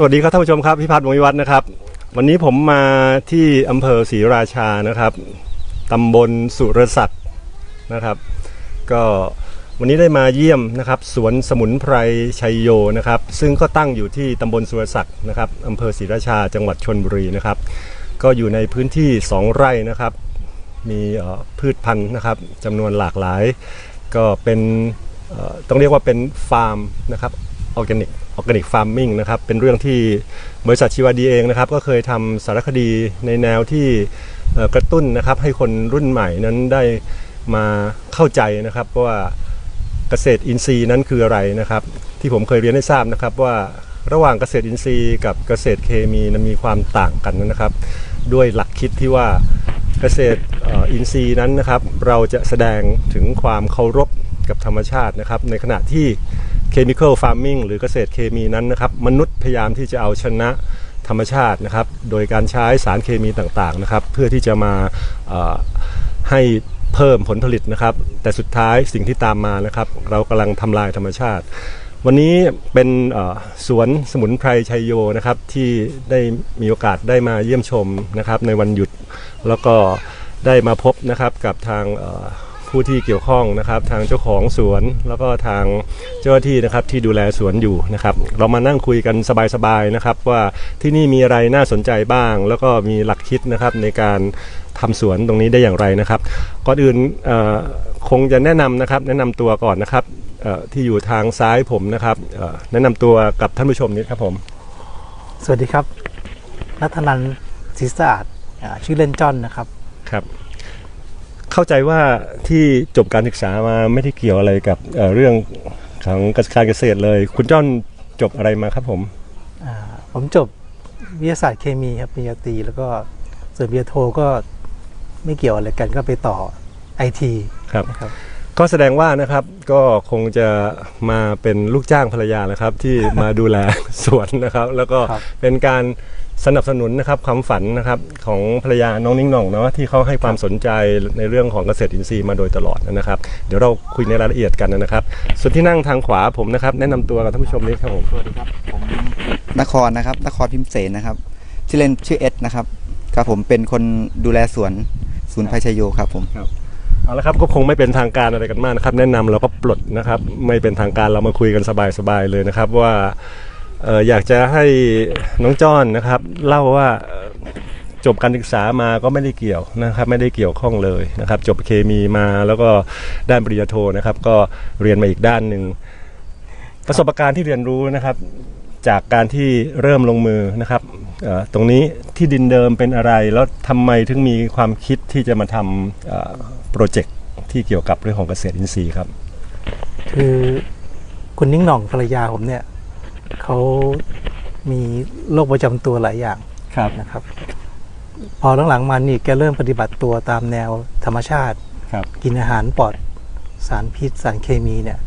สวัสดีครับท่านผู้ชมครับพิพัฒน์วงวิวัฒน์นะครับ วันนี้ผมมาที่อำเภอศรีราชานะครับตำบลสุรศักดิ์นะครับ ก็วันนี้ได้มาเยี่ยมนะครับสวนสมุนไพรชัยโยนะครับ ซึ่งก็ตั้งอยู่ที่ตำบลสุรศักดิ์นะครับอำเภอศรีราชาจังหวัดชนบุรีนะครับ ก็อยู่ในพื้นที่ 2 ไร่นะครับ มีพืชพันธุ์นะครับจำนวนหลากหลาย ก็เป็นต้องเรียกว่าเป็นฟาร์มนะครับออร์แกนิก ออร์แกนิกฟาร์มิงนะครับเป็นเรื่องที่บริษัทชีวาดีเองนะครับก็เคยทำสารคดีในแนวที่กระตุ้นนะครับให้คนรุ่นใหม่นั้นได้มาเข้าใจนะครับว่าเกษตรอินทรีย์นั้นคืออะไรนะครับ ที่ผมเคยเรียนให้ทราบนะครับว่าระหว่างเกษตรอินทรีย์กับเกษตรเคมีนั้นมีความต่างกันนะครับ ด้วยหลักคิดที่ว่าเกษตรอินทรีย์นั้นนะครับ เราจะแสดงถึงความเคารพกับธรรมชาตินะครับ ในขณะที่ chemical farming หรือเกษตรเคมีนั้นนะครับ มนุษย์พยายามที่จะเอาชนะธรรมชาตินะครับ โดยการใช้สารเคมีต่างๆนะครับ เพื่อที่จะมาให้เพิ่มผลผลิตนะครับ แต่สุดท้ายสิ่งที่ตามมานะครับ เรากำลังทำลายธรรมชาติ วันนี้เป็นสวนสมุนไพรชัยโยนะครับ ที่ได้มีโอกาสได้มาเยี่ยมชมนะครับ ในวันหยุดแล้วก็ได้มาพบนะครับกับทาง ผู้ที่เกี่ยวข้องนะครับทางเจ้าของสวนแล้วก็ทางเจ้าหน้าที่นะครับที่ดูแลสวนอยู่นะครับเรามานั่งคุยกันสบายๆนะครับว่าที่นี่มีอะไรน่าสนใจบ้าง แล้วก็มีหลักคิดนะครับในการทำสวนตรงนี้ได้อย่างไรนะครับก่อนอื่นเอ่อคงจะแนะนำนะครับแนะนำตัวก่อนนะครับเอ่อที่อยู่ทางซ้ายผมนะครับเอ่อแนะนำตัวกับท่านผู้ชมนิดครับผม สวัสดีครับนัทนันท์ศรีสะอาดอ่าชื่อเล่นจอนนะครับครับ เข้าใจว่าที่จบการศึกษามาไม่ได้เกี่ยวอะไรกับเอ่อเรื่องของการเกษตรเลย คุณจ้อนจบอะไรมาครับผม อ่าผมจบวิทยาศาสตร์เคมีครับปริญญาตรีแล้วก็ส่วนปริญญาโทก็ไม่เกี่ยวอะไรกันก็ไปต่อไอทีครับ นะครับ ก็แสดงว่านะครับก็คงจะมาเป็นลูกจ้างภรรยานะครับ ที่มาดูแล สวนนะครับ แล้วก็ครับเป็นการสนับสนุนนะครับความฝันนะครับของภรรยาน้องนิ้งหน่องเนาะที่เขาให้ความสนใจในเรื่องของเกษตรอินทรีย์มาโดยตลอดนะครับ เดี๋ยวเราคุยในรายละเอียดกันนะครับ ส่วนที่นั่งทางขวาผมนะครับ แนะนำตัวกับท่านผู้ชมนิดครับผมสวัสดีครับผมนครนะครับ นครพิมพ์เสนนะครับ ชื่อเล่นชื่อเอ็ดนะครับครับผมเป็นคนดูแลสวนศูนย์ไพชัยโยครับผม เอาละครับก็คงไม่เป็นทางการอะไรกันมากนะครับ แนะนำเราก็ปลดนะครับ ไม่เป็นทางการเรามาคุยกันสบายๆเลยนะครับ ว่าอออยากจะให้น้องจ้อนนะครับเล่าว่าจบการศึกษามาก็ไม่ได้เกี่ยวนะครับ ไม่ได้เกี่ยวข้องเลยนะครับ จบเคมีมาแล้วก็ด้านปริญญาโทนะครับ ก็เรียนมาอีกด้านหนึ่งประสบการณ์ที่เรียนรู้นะครับ จากการที่เริ่มลงมือนะครับตรงนี้ที่ดินเดิมเป็นอะไร แล้วทำไมถึงมีความคิดที่จะมาทำ โปรเจกต์ที่เกี่ยวกับเรื่องของเกษตรอินทรีย์ครับ คือคุณนิ่งหน่องภรรยาผมเนี่ยเขามีโรคประจำตัวหลายอย่างครับนะครับ พอหลังๆมานี่แกเริ่มปฏิบัติตัวตามแนวธรรมชาติ ครับ กินอาหารปลอดสารพิษสารเคมีเนี่ย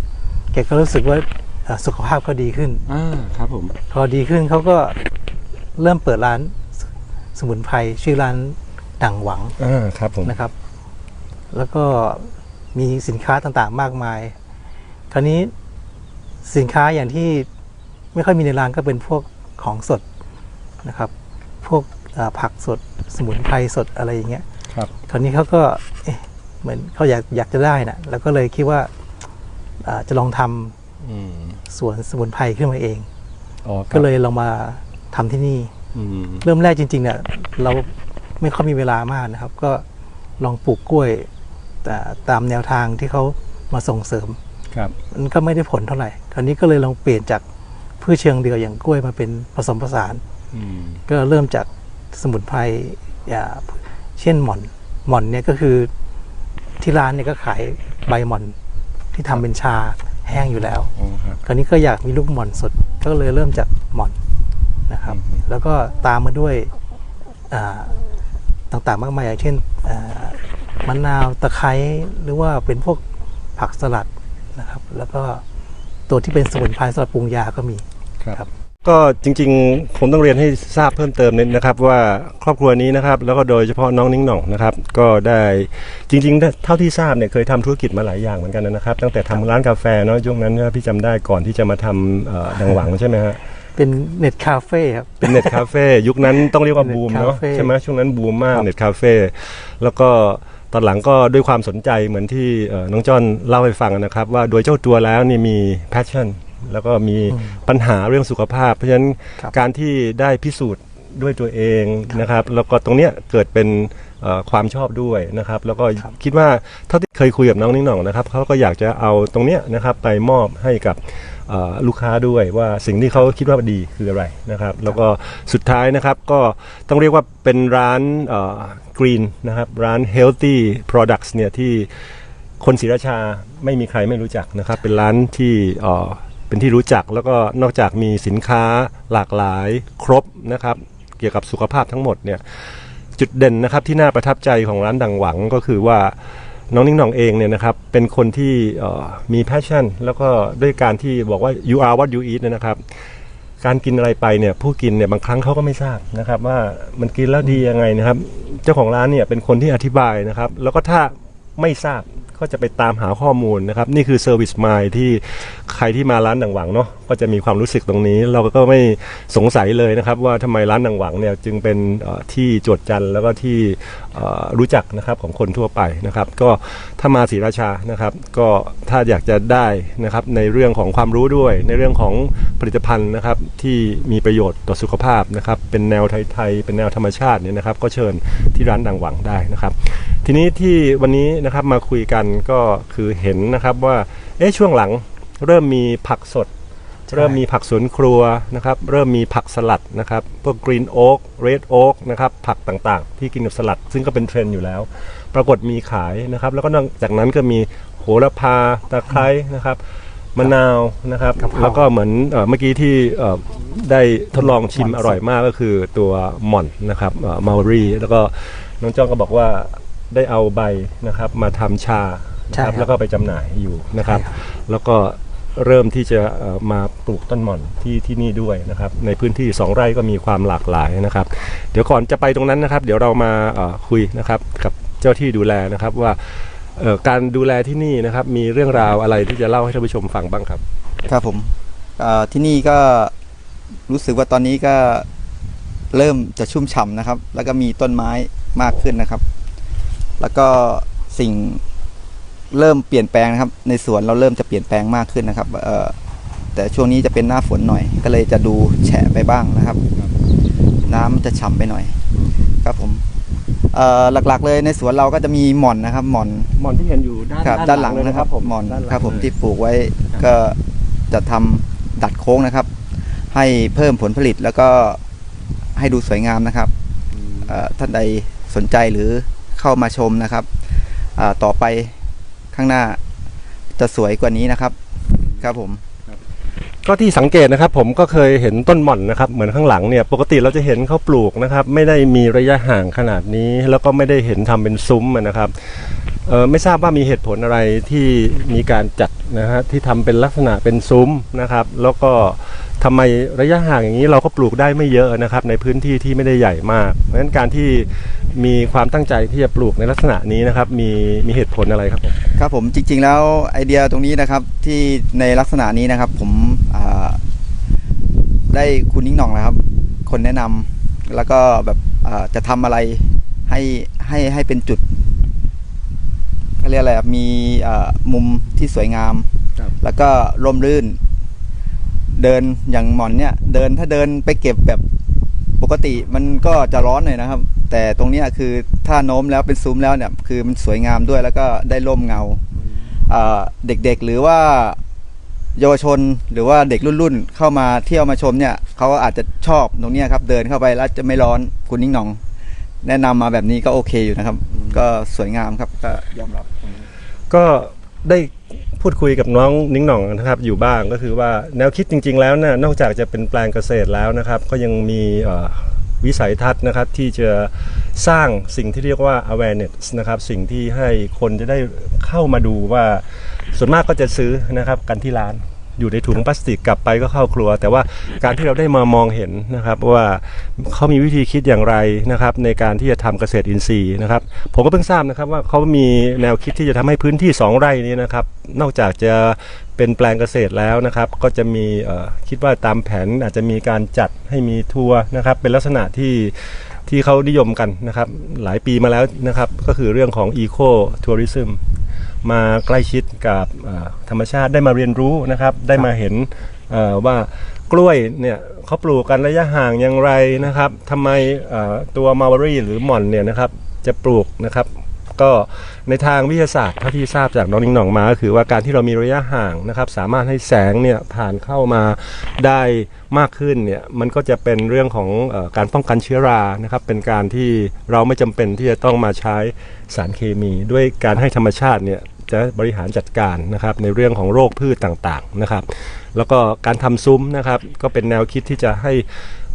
แกก็รู้สึกว่าเอ่อสุขภาพเขาดีขึ้น อ่าครับผม พอดีขึ้นเขาก็เริ่มเปิดร้านสสมุนไพรชื่อร้านดังหวังอ่าครับผมนะครับ แล้วก็มีสินค้าต่างๆมากมาย คราวนี้สินค้าอย่างที่ไม่ค่อยมีในร้านก็เป็นพวกของสดนะครับ พวกเอ่อผักสดสมุนไพรสดอะไรอย่างเงี้ยครับคราวนี้เขาก็เอ๊ะเหมือนเขาอยากอยากจะได้นะแล้วก็เลยคิดว่าอ่าจะลองทำอืมสวนสมุนไพรขึ้นมาเองอ๋อครับก็เลยลองมาทำที่นี่อืมเริ่มแรกจริงๆเนี่ยเราไม่ค่อยมีเวลามากนะครับ ก็ลองปลูกกล้วย แต่ตามแนวทางที่เขามาส่งเสริมครับมันก็ไม่ได้ผลเท่าไหร่ คราวนี้ก็เลยลองเปลี่ยนจากพืชเชิงเดียวอย่างกล้วยมาเป็นผสมผสานอืมก็เริ่มจากสมุนไพรอ่าเช่นหม่อน หม่อนเนี่ยก็คือที่ร้านเนี่ยก็ขายใบหม่อนที่ทำเป็นชาแห้งอยู่แล้วอ๋อครับคราวนี้ก็อยากมีลูกหม่อนสด ก็เลยเริ่มจากหม่อนนะครับอืมแล้วก็ตามมาด้วยอ่าต่างๆ มากมายอย่างเช่นอ่า มะนาวตะไคร้หรือว่าเป็นพวกผักสลัดนะครับ แล้วก็ตัวที่เป็นสมุนไพรสำหรับปรุงยาก็มีครับก็จริงๆ ผมต้องเรียนให้ทราบเพิ่มเติมนิดนะครับ ว่าครอบครัวนี้นะครับ แล้วก็โดยเฉพาะน้องนิ้งหน่องนะครับ ก็ได้จริงๆ เท่าที่ทราบเนี่ยเคยทำธุรกิจมาหลายอย่างเหมือนกันนะครับ ตั้งแต่ทำร้านกาแฟเนาะช่วงนั้นเนี่ยพี่จำได้ก่อนที่จะมาทำเอ่อดังหวังใช่ไหมฮะเป็นเน็ตคาเฟ่ครับ เป็นเน็ตคาเฟ่ยุคนั้นต้องเรียกว่าบูมเนาะเน็ตคาเฟ่ใช่ไหมช่วงนั้นบูมมากครับเน็ตคาเฟ่แล้วก็ ตอนหลังก็ด้วยความสนใจเหมือนที่เอ่อน้องจ้อนเล่าให้ฟังนะครับ ว่าโดยเจ้าตัวแล้วนี่มี passion แล้วก็มีปัญหาเรื่องสุขภาพ เพราะฉะนั้นครับการที่ได้พิสูจน์ด้วยตัวเองนะครับ แล้วก็ตรงเนี้ยเกิดเป็นเอ่อความชอบด้วยนะครับ แล้วก็คิดว่าเท่าที่เคยคุยกับน้องนิ่งหน่องนะครับเขาก็อยากจะเอาตรงเนี้ยนะครับไปมอบให้กับเอ่อ ลูกค้าด้วยว่าสิ่งที่เขาคิดว่าดีคืออะไรนะครับ แล้วก็สุดท้ายนะครับก็ต้องเรียกว่าเป็นร้านกรีนนะครับ ร้าน healthy products เนี่ยที่คนศรีราชาไม่มีใครไม่รู้จักนะครับ เป็นร้านที่เอ่อเป็นที่รู้จักแล้วก็นอกจากมีสินค้าหลากหลายครบนะครับ เกี่ยวกับสุขภาพทั้งหมดเนี่ยจุดเด่นนะครับที่น่าประทับใจของร้านดังหวังก็คือว่า น้องนิ่งหน่องเองเนี่ยนะครับเป็นคนที่มี passion แล้วก็ด้วยการที่บอกว่า you are what you eat นะครับการกินอะไรไปเนี่ยผู้กินเนี่ยบางครั้งเขาก็ไม่ทราบนะครับ ว่ามันกินแล้วดียังไงนะครับ เจ้าของร้านเนี่ยเป็นคนที่อธิบายนะครับ แล้วก็ถ้าไม่ทราบก็จะไปตามหาข้อมูลนะครับ นี่คือ Service Mind ที่ใครที่มาร้านดังหวังเนาะก็จะมีความรู้สึกตรงนี้ เราก็ไม่สงสัยเลยนะครับ ว่าทำไมร้านดังหวังเนี่ยจึงเป็นที่โจดจันแล้วก็ที่รู้จักนะครับของคนทั่วไปนะครับ ก็ถ้ามาศรีราชานะครับ ก็ถ้าอยากจะได้นะครับในเรื่องของความรู้ด้วย ในเรื่องของผลิตภัณฑ์นะครับที่มีประโยชน์ต่อสุขภาพนะครับ เป็นแนวไทยๆเป็นแนวธรรมชาติเนี่ยนะครับ ก็เชิญที่ร้านดังหวังได้นะครับ ทีนี้ที่วันนี้นะครับมาคุยกันก็คือเห็นนะครับว่าเอ๊ะช่วงหลังเริ่มมีผักสด เริ่มมีผักสวนครัวนะครับเริ่มมีผักสลัดนะครับพวกกรีนโอ๊กเรดโอ๊กนะครับผักต่างๆ ที่กินกับสลัด ซึ่งก็เป็นเทรนด์อยู่แล้ว ปรากฏมีขายนะครับแล้วก็นอกจากนั้นก็มีโหระพาตะไคร้นะครับมะนาวนะครับกะเพราแล้วก็เหมือนเอ่อเมื่อกี้ที่เอ่อได้ทดลองชิมหม่อนสดอร่อยมากก็คือตัวหม่อนนะครับมารีแล้วก็น้องจ้องก็บอกว่าได้เอาใบนะครับมาทำชานะใช่ครับครับแล้วก็ไปจำหน่ายอยู่นะครับใช่ครับแล้วก็ เริ่มที่จะมาปลูกต้นหม่อนที่ที่นี่ด้วยนะครับในพื้นที่ 2 ไร่ก็มีความหลากหลายนะครับ เดี๋ยวก่อนจะไปตรงนั้นนะครับ เดี๋ยวเรามาคุยนะครับกับเจ้าที่ดูแลนะครับว่าการดูแลที่นี่นะครับมีเรื่องราวอะไรที่จะเล่าให้ท่านผู้ชมฟังบ้างครับ ครับผมที่นี่ก็รู้สึกว่าตอนนี้ก็เริ่มจะชุ่มฉ่ำนะครับ แล้วก็มีต้นไม้มากขึ้นนะครับ แล้วก็สิ่ง เริ่มเปลี่ยนแปลงนะครับ ในสวนเราเริ่มจะเปลี่ยนแปลงมากขึ้นนะครับเอ่อแต่ช่วงนี้จะเป็นหน้าฝนหน่อย ก็เลยจะดูแฉะไปบ้างนะครับ น้ำจะฉ่ำไปหน่อย ครับผมเอ่อหลักๆเลยในสวนเราก็จะมีหม่อนนะครับ หม่อนหม่อนที่เห็นอยู่ด้านครับด้านหลังนะครับหมอนครับผมที่ปลูกไว้ก็จะทำดัดโค้งนะครับ ให้เพิ่มผลผลิตแล้วก็ให้ดูสวยงามนะครับเอ่อท่านใดสนใจหรือเข้ามาชมนะครับอ่าต่อไป ข้างหน้าจะสวยกว่านี้นะครับครับผม ก็ที่สังเกตนะครับ ผมก็เคยเห็นต้นหม่อนนะครับ เหมือนข้างหลังเนี่ย ปกติเราจะเห็นเขาปลูกนะครับ ไม่ได้มีระยะห่างขนาดนี้ แล้วก็ไม่ได้เห็นทำเป็นซุ้มนะครับเออไม่ทราบว่ามีเหตุผลอะไรที่มีการจัดนะฮะที่ทำเป็นลักษณะเป็นซุ้มนะครับ แล้วก็ ทำไมระยะห่างอย่างนี้เราก็ปลูกได้ไม่เยอะนะครับในพื้นที่ที่ไม่ได้ใหญ่มาก เพราะฉะนั้นการที่มีความตั้งใจที่จะปลูกในลักษณะนี้นะครับมีมีเหตุผลอะไรครับผมครับผมจริง ๆ แล้วไอเดียตรงนี้นะครับที่ในลักษณะนี้นะครับผมอ่าได้คุณนิ้งหน่องนะครับ คนแนะนำแล้วก็แบบอ่าจะทำอะไรให้ให้ให้เป็นจุดเขาเรียกอะไรอะมีอ่ามุมที่สวยงามครับแล้วก็ร่มรื่น เดินอย่างหมอนเนี่ยเดินถ้าเดินไปเก็บแบบปกติมันก็จะร้อนหน่อยนะครับ แต่ตรงนี้คือถ้าโน้มแล้วเป็นซุ้มแล้วเนี่ยคือมันสวยงามด้วยแล้วก็ได้ร่มเงาเด็กๆหรือว่าเยาวชนหรือว่าเด็กรุ่นๆ เข้ามาเที่ยวมาชมเนี่ยเขาอาจจะชอบตรงนี้ครับ เดินเข้าไปแล้วจะไม่ร้อนคุณนิ่งหนอง แนะนำมาแบบนี้ก็โอเคอยู่นะครับ ก็สวยงามครับก็ยอมรับก็ได้ พูดคุยกับน้องนิ้งหน่องนะครับอยู่บ้างก็คือว่าแนวคิดจริง ๆ แล้วนะ่ะนอกจากจะเป็นแปลงเกษตรแล้วนะครับ ก็ยังมีวิสัยทัศน์นะครับที่จะสร้างสิ่งที่เรียกว่า awareness นะครับสิ่งที่ให้คนจะได้เข้ามาดูว่าส่วนมากก็จะซื้อนะครับกันที่ร้าน อยู่ในถุงพลาสติกกลับไปก็เข้าครัว แต่ว่าการที่เราได้มามองเห็นนะครับว่าเขามีวิธีคิดอย่างไรนะครับในการที่จะทำเกษตรอินทรีย์นะครับผมก็เพิ่งทราบนะครับว่าเขามีแนวคิดที่จะทำให้พื้นที่ 2 ไร่นี้นะครับนอกจากจะเป็นแปลงเกษตรแล้วนะครับ ก็จะมีคิดว่าตามแผนอาจจะมีการจัดให้มีทัวร์นะครับเป็นลักษณะที่ที่เขานิยมกันนะครับหลายปีมาแล้วนะครับก็คือเรื่องของ Eco Tourism มาใกล้ชิดกับธรรมชาติได้มาเรียนรู้นะครับ ได้มาเห็นว่ากล้วยเนี่ยเขาปลูกกันระยะห่างอย่างไรนะครับทำไมตัวมา l บ e รี่หรือหม่อนเนี่ยนะครับจะปลูกนะครับ ก็ในทางวิทยาศาสตร์เท่าที่ทราบจากน้องนิ่งหน่องมาก็คือว่าการที่เรามีระยะห่างนะครับ สามารถให้แสงเนี่ยผ่านเข้ามาได้มากขึ้นเนี่ยมันก็จะเป็นเรื่องของออการป้องกันเชื้อรานะครับเป็นการที่เราไม่จำเป็นที่จะต้องมาใช้สารเคมี ด้วยการให้ธรรมชาติเนี่ยจะบริหารจัดการนะครับในเรื่องของโรคพืชต่างๆนะครับ แล้วก็การทำซุ้มนะครับก็เป็นแนวคิดที่จะให้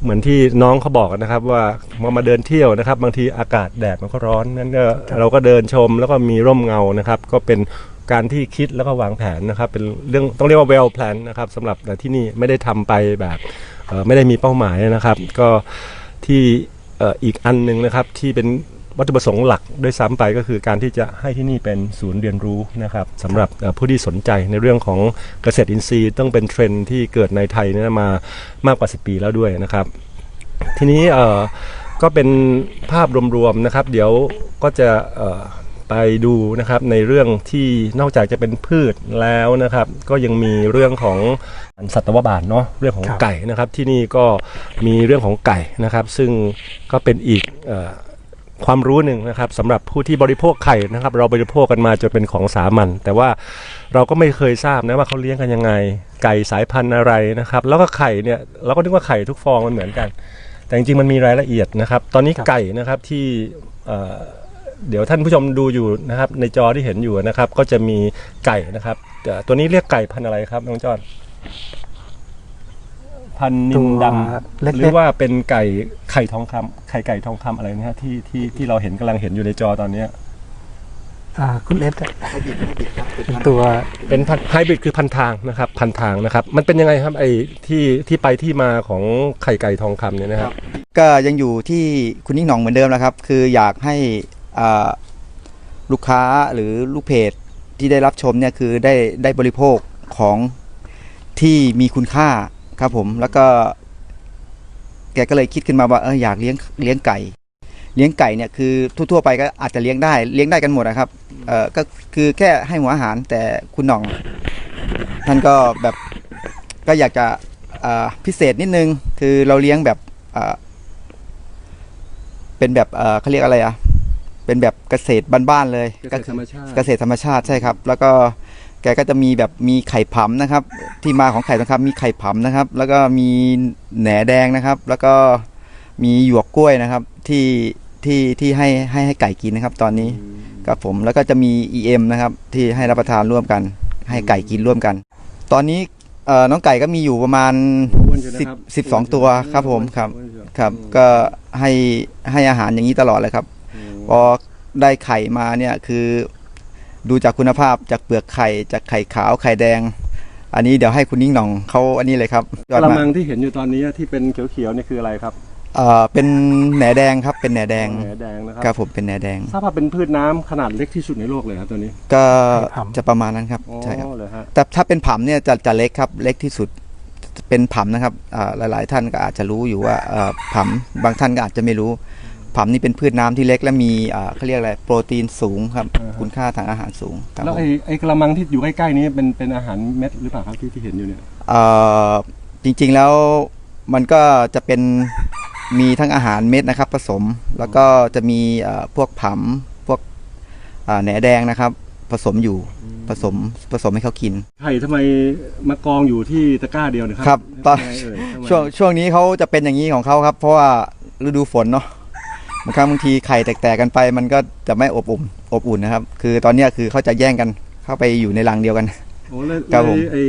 เหมือนที่น้องเขาบอกนะครับ ว่ามามาเดินเที่ยวนะครับ บางทีอากาศแดดมันก็ร้อนนั้นก็เราก็เดินชมแล้วก็มีร่มเงานะครับ ก็เป็นการที่คิดแล้วก็วางแผนนะครับ เป็นเรื่องต้องเรียกว่า well plan นะครับสำหรับที่นี่ไม่ได้ทำไปแบบเอ่อไม่ได้มีเป้าหมายนะครับ ก็ที่เอ่ออีกอันหนึ่งนะครับที่เป็น วัตถุประสงค์หลักด้วยซ้ำไปก็คือการที่จะให้ที่นี่เป็นศูนย์เรียนรู้นะครับสำหรับเอ่อผู้ที่สนใจในเรื่องของเกษตรอินทรีย์ ต้องเป็นเทรนด์ที่เกิดในไทยเนี่ยมามากกว่า 10 ปีแล้วด้วยนะครับ ทีนี้เอ่อก็เป็นภาพรวมๆนะครับ เดี๋ยวก็จะเอ่อไปดูนะครับในเรื่องที่นอกจากจะเป็นพืชแล้วนะครับ ก็ยังมีเรื่องของสัตวบาลเนาะเรื่องของครับไก่นะครับ ที่นี่ก็มีเรื่องของไก่นะครับ ซึ่งก็เป็นอีกเอ่อ ความรู้หนึ่งนะครับสำหรับผู้ที่บริโภคไข่นะครับ เราบริโภคกันมาจนเป็นของสามัญแต่ว่าเราก็ไม่เคยทราบนะว่าเขาเลี้ยงกันยังไง ไก่สายพันธุ์อะไรนะครับ แล้วก็ไข่เนี่ยเราก็นึกว่าไข่ทุกฟองมันเหมือนกัน แต่จริงๆมันมีรายละเอียดนะครับ ตอนนี้ไก่นะครับที่เอ่อเดี๋ยวท่านผู้ชมดูอยู่นะครับ ในจอที่เห็นอยู่นะครับ ก็จะมีไก่นะครับตัวนี้เรียกไก่พันธุ์อะไรครับน้องจอด พันธุ์นินดเล็กำๆหรือว่าเป็นไก่ไข่ทองคำไข่ไก่ทองคำอะไรนะฮะที่ที่ที่เราเห็นกำลังเห็นอยู่ในจอตอนเนี้ยอ่าคุณเอสอะเป็นตัวเป็นพันไฮบริดคือพันทางนะครับ พันทางนะครับ มันเป็นยังไงครับไอ้ที่ที่ไปที่มาของไข่ไก่ทองคำเนี่ยนะครับ ก็ยังอยู่ที่คุณนิ่งหน่องเหมือนเดิมนะครับ คืออยากให้อ่าลูกค้าหรือลูกเพจที่ได้รับชมเนี่ยคือได้ได้บริโภคของที่มีคุณค่า ครับผมแล้วก็ แกก็เลยคิดขึ้นมาว่าเอออยากเลี้ยงเลี้ยงไก่ เลี้ยงไก่เนี่ยคือทั่วๆไปก็อาจจะเลี้ยงได้เลี้ยงได้กันหมดนะครับเออก็คือแค่ให้หัวอาหารแต่คุณหน่อง ท่านก็แบบก็อยากจะอ่าพิเศษนิดนึง คือเราเลี้ยงแบบอ่าเป็นแบบเอ่อเขาเรียกอะไรอะเป็นแบบเกษตรบ้านๆเลยเกษตรธรรมชาติเกษตรธรรมชาติใช่ครับ แล้วก็แกก็จะมีแบบมีไข่ผำนะครับ ที่มาของไข่ทองคำมีไข่ผำนะครับ แล้วก็มีแหนแดงนะครับ แล้วก็มีหยวกกล้วยนะครับ ที่ที่ที่ให้ให้ให้ไก่กินนะครับ ตอนนี้ครับผมแล้วก็จะมี EM นะครับ ที่ให้รับประทานร่วมกัน ให้ไก่กินร่วมกัน ตอนนี้เอ่อน้องไก่ก็มีอยู่ประมาณอ้วนอยู่นะสิบครับสิบสองตัวครับผมครับอ้วนอยู่ครับ ก็ให้ให้อาหารอย่างนี้ตลอดเลยครับพอได้ไข่มาเนี่ยคือ ดูจากคุณภาพจากเปลือกไข่จากไข่ขาวไข่แดง อันนี้เดี๋ยวให้คุณนิ่งหน่องเขาอันนี้เลยครับยอดกระมามักงที่เห็นอยู่ตอนนี้ที่เป็นเขียวๆนี่คืออะไรครับเอ่อเป็นแหนแดงครับเป็นแหนแดงแหนแดงนะคครัรับบผมเป็นแหนแดง ทราบว่าเป็นพืชน้ำขนาดเล็กที่สุดในโลกเลยครับตัวนี้ก็ไข่ผำจะประมาณนั้นครับอ๋อใช่ครับ เลยฮะแต่ถ้าเป็นผำเนี่ยจะจะเล็กครับเล็กที่สุดเป็นผำนะครับอ่าหลาย ๆ ท่านก็อาจจะรู้อยู่ว่าเอ่อผำบางท่านก็อาจจะไม่รู้ ผำนี่เป็นพืชน้ำที่เล็กและมีอ่าเขาเรียกอะไรโปรตีนสูงครับคุณค่าทางอาหารสูงครับแล้วผมไอ้ไอ้กระมังที่อยู่ใกล้ๆนี้เป็นเป็นอาหารเม็ดหรือเปล่าครับที่ที่เห็นอยู่เนี่ยเอ่อจริงๆแล้วมันก็จะเป็นมีทั้งอาหารเม็ดนะครับ ผสมแล้วก็จะมีเอ่อพวกผำพวกอ่าแหนแดงนะครับ ผสมอยู่ผสมผสมให้เขากินไข่ทำไมมากองอยู่ที่ตะกร้าเดียวนะครัครับตอนทำไมเอ่ยทำไมช่วงช่วงนี้เขาจะเป็นอย่างนี้ของเขาครับ เพราะว่าฤดูฝนเนาะ บางครั้งบางทีไข่แตกๆกันไป มันก็จะไม่อบอุ่นอบอุ่นนะครับ คือตอนเนี้ยคือเขาจะแย่งกันเข้าไปอยู่ในรังเดียวกัน โอ้เลยครับผมเลยไอ้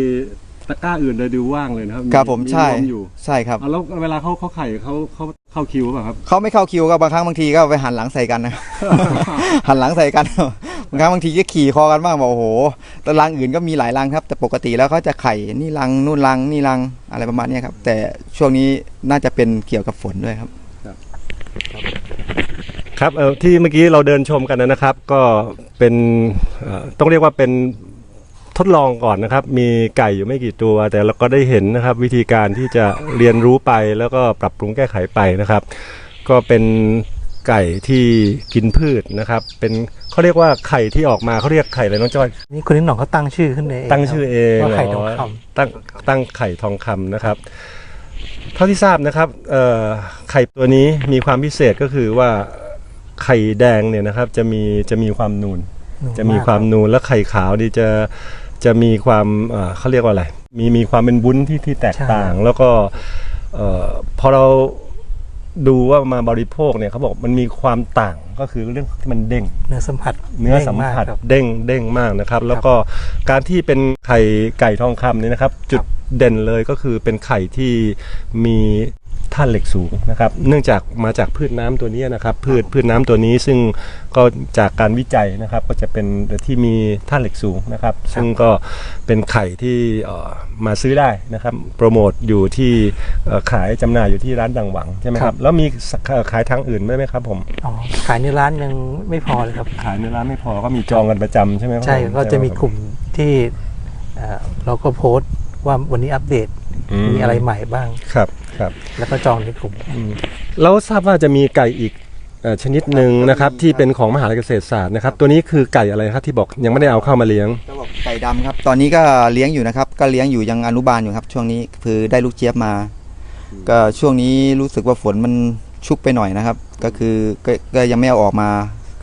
ตะกร้าอื่นเลยดูว่างเลยนะครับครับผมใช่รวมอยู่ใช่ครับเอาแล้วเวลาเขาเขาไข่เขาเขาเข้าคิวหรือเปล่าครับ เขาไม่เข้าคิวก็บางครั้งบางทีก็ไปหันหลังใส่กันนะ หันหลังใส่กัน บางครั้งบางทีก็ขี่คอกันบ้างบอกโอ้โหแต่รังอื่นก็มีหลายรังครับ แต่ปกติแล้วเขาจะไข่นี่รังนู่นรังนี่รังอะไรประมาณเนี้ยครับ แต่ช่วงนี้น่าจะเป็นเกี่ยวกับฝนด้วยครับ ครับเออที่เมื่อกี้เราเดินชมกันนะครับ ก็เป็นเอ่อต้องเรียกว่าเป็นทดลองก่อนนะครับ มีไก่อยู่ไม่กี่ตัว แต่เราก็ได้เห็นนะครับ วิธีการที่จะเรียนรู้ไปแล้วก็ปรับปรุงแก้ไขไปนะครับ ก็เป็นไก่ที่กินพืชนะครับ เป็นเขาเรียกว่าไข่ที่ออกมาเขาเรียกไข่อะไรน้องจ้อยนี่คุณนิ้งหน่องเขาตั้งชื่อขึ้นเองตั้งชื่อเองว่าไข่ทองเหรคตั้งตั้งไข่ทองคำนะครับ เท่าที่ทราบนะครับเอ่อไข่ตัวนี้มีความพิเศษก็คือว่า ไข่แดงเนี่ยนะครับจะมีจะมีความนูนำจะมีความนูนแล้วไข่ขาวนี่จะจะมีความเอ่อเขาเรียกว่าอะไร มีมีความเป็นวุ้นที่ที่แตกต่าง แล้วก็เอ่อพอเราดูว่ามาบริโภคเนี่ยเขาบอกมันมีความต่างก็คือเรื่องที่มันเด้งเนื้อสัมผัสเนื้อสัมผัสเด้งากครับเด้งเด้งมากนะครับ แล้วก็การที่เป็นไข่ไก่ทองคำเนี่ยนะครับ จุดเด่นเลยก็คือเป็นไข่ที่มี ธาตุเหล็กสูงนะครับ เนื่องจากมาจากพืชน้ำตัวนี้นะครับ พืชพืชน้ำตัวนี้ซึ่งก็จากการวิจัยนะครับ ก็จะเป็นที่มีธาตุเหล็กสูงนะครับ ซึ่งก็เป็นไข่ที่เอ่อมาซื้อได้นะครับ โปรโมทอยู่ที่เอ่อขายจำหน่ายอยู่ที่ร้านดังหวังใช่ไหมครับ แล้วมีเอ่อขายทางอื่นไหมครับผมอ๋อขายในร้านยังไม่พอเลยครับ ขายในร้านไม่พอก็มีจองกันประจำใช่ไหมครับใช่ผมก็จะมีกลุ่มที่เอ่อเราก็โพสต์ว่าวันนี้อัปเดตมีอะไรใหม่บ้างครับ ครับ แล้วก็จองในกลุ่ม แล้วทราบว่าจะมีไก่อีกเอ่อชนิดหนึ่งนะครับ ที่เป็นของมหาลัยเกษตรศาสตร์นะครับ ตัวนี้คือไก่อะไรครับที่บอกยังไม่ได้เอาเข้ามาเลี้ยงก็บอกไก่ดำครับ ตอนนี้ก็เลี้ยงอยู่นะครับ ก็เลี้ยงอยู่ยังอนุบาลอยู่ครับ ช่วงนี้คือได้ลูกเจี๊ยบมา ก็ช่วงนี้รู้สึกว่าฝนมันชุกไปหน่อยนะครับ ก็คือก็ก็ยังไม่เอาออกมา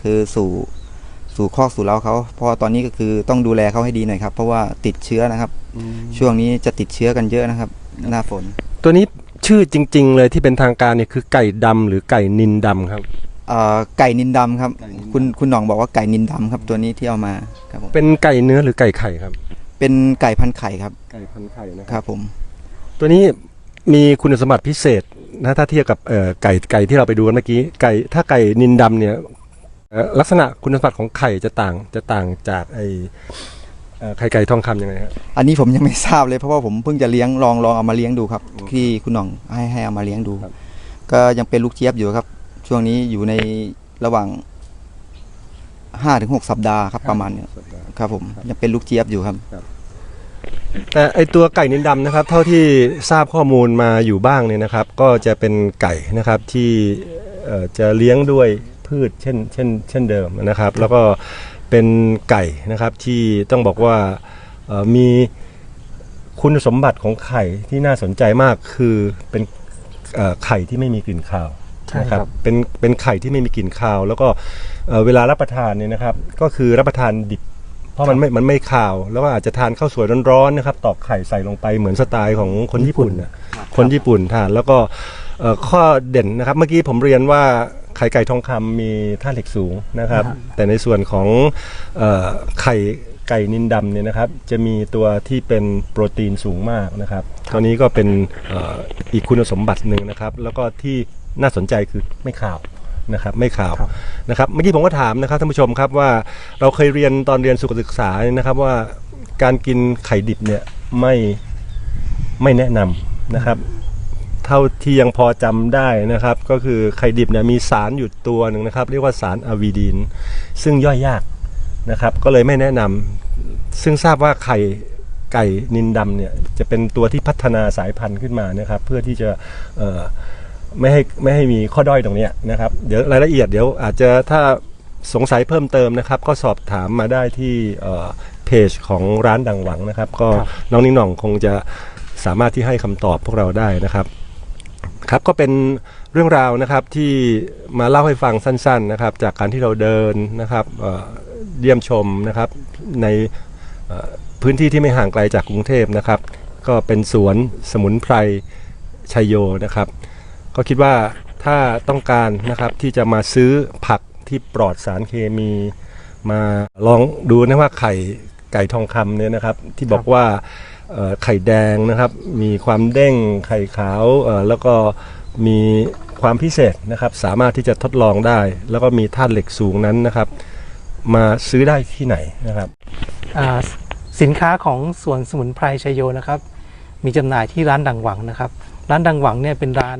คือสู่สู่คอกสู่เล้าเขาเพราะว่าตอนนี้ก็คือต้องดูแลเขาให้ดีหน่อยครับ เพราะว่าติดเชื้อนะครับ ช่วงนี้จะติดเชื้อกันเยอะนะครับ หน้าฝน ตัวนี้ ชื่อจริง ๆ เลยที่เป็นทางการเนี่ยคือไก่ดำหรือไก่นินดำครับ เอ่อไก่นินดำครับ ไก่นินดำ คุณคุณหน่องบอกว่าไก่นินดำครับตัวนี้ที่เอามาครับผมเป็นไก่เนื้อหรือไก่ไข่ครับ เป็นไก่พันธุ์ไข่ครับไก่พันไข่นะครับผมตัวนี้มีคุณสมบัติพิเศษนะถ้าเทียบกับเอ่อไก่ไก่ที่เราไปดูกันเมื่อกี้ไก่ถ้าไก่นินดำเนี่ยเอ่อลักษณะคุณสมบัติของไข่จะต่างจะต่างจากไอเอ่อ ไข่ไก่ทองคำยังไงครับอันนี้ผมยังไม่ทราบเลยเพราะว่าผมเพิ่งจะเลี้ยงลองลองเอามาเลี้ยงดูครับ ที่คุณหน่องให้ให้เอามาเลี้ยงดูครับก็ยังเป็นลูกเจี๊ยบอยู่ครับ ช่วงนี้อยู่ในระหว่างห้าถึงหกสัปดาห์ครับประมาณเนี้ยครับผมยังเป็นลูกเจี๊ยบอยู่ครับ แต่ไอตัวไก่นินดำนะครับ เท่าที่ทราบข้อมูลมาอยู่บ้างเนี่ยนะครับ ก็จะเป็นไก่นะครับที่เอ่อจะเลี้ยงด้วยพืชเช่น เช่น เช่นเดิมนะครับ แล้วก็ เป็นไก่นะครับที่ต้องบอกว่าเอ่อมีคุณสมบัติของไข่ที่น่าสนใจมากคือเป็นเอ่อไข่ที่ไม่มีกลิ่นคาวใช่นะคครัรับบเป็นเป็นไข่ที่ไม่มีกลิ่นคาว แล้วก็เอ่อเวลารับประทานเนี่ยนะครับก็คือรับประทานดิบ เพราะมันไม่มันไม่คาว แล้วก็อาจจะทานข้าวสวยร้อนๆนะครับตอกไข่ใส่ลงไปเหมือนสไตล์ของคนญี่ปุ่นนะคนญี่ปุ่นทานแล้วก็เอ่อ ข้อเด่นนะครับเมื่อกี้ผมเรียนว่าไข่ไก่ทองคำมีธาตุเหล็กสูงนะครับ แต่ในส่วนของเอ่อไข่ไก่นินดำเนี่ยนะครับ จะมีตัวที่เป็นโปรตีนสูงมากนะครับตัวนี้ก็เป็นเอ่ออีกคุณสมบัติหนึ่งนะครับ แล้วก็ที่น่าสนใจคือไม่ขาวนะครับไม่ขาวครับนะครับเมื่อกี้ผมก็ถามนะครับท่านผู้ชมครับว่าเราเคยเรียนตอนเรียนสุขศึกษาเนี่ยนะครับว่าการกินไข่ดิบเนี่ยไม่ไม่แนะนำนะครับ เท่าที่ยังพอจำได้นะครับ ก็คือไข่ดิบเนี่ยมีสารอยู่ตัวหนึ่งนะครับ เรียกว่าสารอะวีดีนซึ่งย่อยยากนะครับ ก็เลยไม่แนะนำซึ่งทราบว่าไข่ไก่นินดำเนี่ยจะเป็นตัวที่พัฒนาสายพันธุ์ขึ้นมานะครับ เพื่อที่จะเอ่อไม่ให้ไม่ให้มีข้อด้อยตรงเนี้ยนะครับ เดี๋ยวรายละเอียดเดี๋ยวอาจจะถ้าสงสัยเพิ่มเติมนะครับ ก็สอบถามมาได้ที่เอ่อเพจของร้านดังหวังนะครับ ก็ครับน้องนิ่งหน่องคงจะสามารถที่ให้คำตอบพวกเราได้นะครับ ครับก็เป็นเรื่องราวนะครับที่มาเล่าให้ฟังสั้นๆนะครับ จากการที่เราเดินนะครับเเยี่ยมชมนะครับในพื้นที่ที่ไม่ห่างไกลจากกรุงเทพนะครับ ก็เป็นสวนสมุนไพรชัยโยนะครับ ก็คิดว่าถ้าต้องการนะครับที่จะมาซื้อผักที่ปลอดสารเคมี มาลองดูนะว่าไข่ไก่ทองคำเนี่ยนะครับ ที่บอกว่า ไข่แดงนะครับ มีความเด้งไข่ขาวแล้วก็มีความพิเศษนะครับ สามารถที่จะทดลองได้ แล้วก็มีธาตุเหล็กสูงนั้นนะครับ มาซื้อได้ที่ไหนนะครับ สินค้าของสวนสมุนไพรชัยโยนะครับ มีจำหน่ายที่ร้านดังหวังนะครับ ร้านดังหวังเนี่ยเป็นร้าน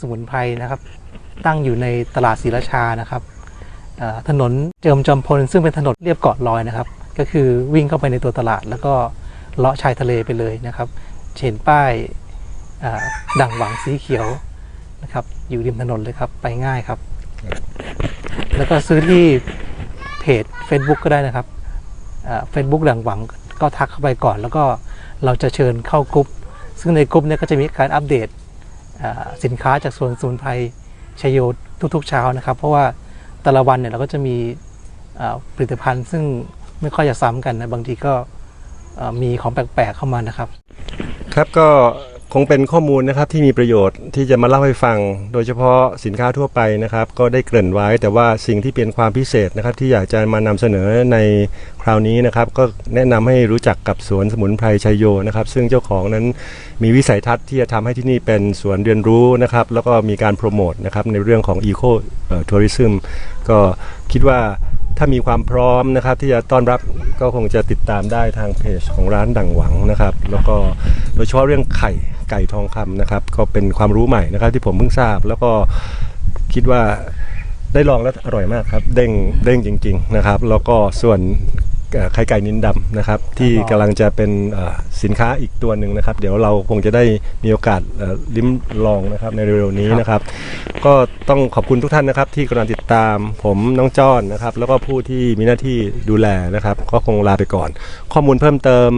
สมุนไพรนะครับ ตั้งอยู่ในตลาดศรีราชานะครับถนนเจิมจอมพลซึ่งเป็นถนนเรียบเกาะลอยนะครับ ก็คือวิ่งเข้าไปในตัวตลาดแล้วก็ เลาะชายทะเลไปเลยนะครับเห็นป้ายดังหวังสีเขียวนะครับ อยู่ริมถนนเลยครับ ไปง่ายครับ แล้วก็ซื้อที่เพจ Facebook ก็ได้นะครับเฟซบุ๊กหลังหวังก็ทักเข้าไปก่อน แล้วก็เราจะเชิญเข้ากลุ่มซึ่งในกลุ่มเนี้ก็จะมีการอัปเดตสินค้าจากส่วนสมุนไพรชัยโยทุกๆเช้านะครับ เพราะว่าแต่ละวันเนี่ยเราก็จะมีผลิตภัณฑ์ซึ่งไม่ค่อยจะซ้ำกันนะบางทีก็ มีของแปลกๆเข้ามานะครับ ครับก็คงเป็นข้อมูลนะครับที่มีประโยชน์ที่จะมาเล่าให้ฟัง โดยเฉพาะสินค้าทั่วไปนะครับ ก็ได้เกริ่นไว้ แต่ว่าสิ่งที่เป็นความพิเศษนะครับ ที่อยากจะมานำเสนอในคราวนี้นะครับ ก็แนะนำให้รู้จักกับสวนสมุนไพรชัยโยนะครับ ซึ่งเจ้าของนั้นมีวิสัยทัศน์ที่จะทำให้ที่นี่เป็นสวนเรียนรู้นะครับ แล้วก็มีการโปรโมทนะครับในเรื่องของอีโคทัวริซึมก็คิดว่า ถ้ามีความพร้อมนะครับ ที่จะต้อนรับก็คงจะติดตามได้ทางเพจของร้านดังหวังนะครับ แล้วก็โดยเฉพาะเรื่องไข่ไก่ทองคำนะครับ ก็เป็นความรู้ใหม่นะครับ ที่ผมเพิ่งทราบ แล้วก็คิดว่าได้ลองแล้วอร่อยมากครับ เด้งเด้งจริง ๆ นะครับ แล้วก็ส่วน ไข่ไก่นินดำนะครับ ที่กำลังจะเป็นเอ่อสินค้าอีกตัวหนึ่งนะครับ เดี๋ยวเราคงจะได้มีโอกาสเอ่อลิ้มลองนะครับในเร็วๆนี้นะครับ ก็ต้องขอบคุณทุกท่านนะครับ ที่กำลังติดตามผมน้องจ้อนนะครับ แล้วก็ผู้ที่มีหน้าที่ดูแลนะครับ ก็คงลาไปก่อน ข้อมูลเพิ่มเติม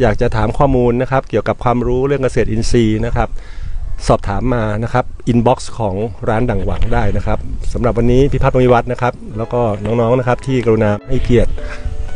อยากจะถามข้อมูลนะครับ เกี่ยวกับความรู้เรื่องเกษตรอินทรีย์นะครับสอบถามมานะครับอินบ็อกซ์ของร้านดังหวังได้นะครับสำหรับวันนี้พิพัฒน์วงศ์วิวัฒน์นะครับ แล้วก็น้องๆนะครับที่กรุณาให้เกียรติ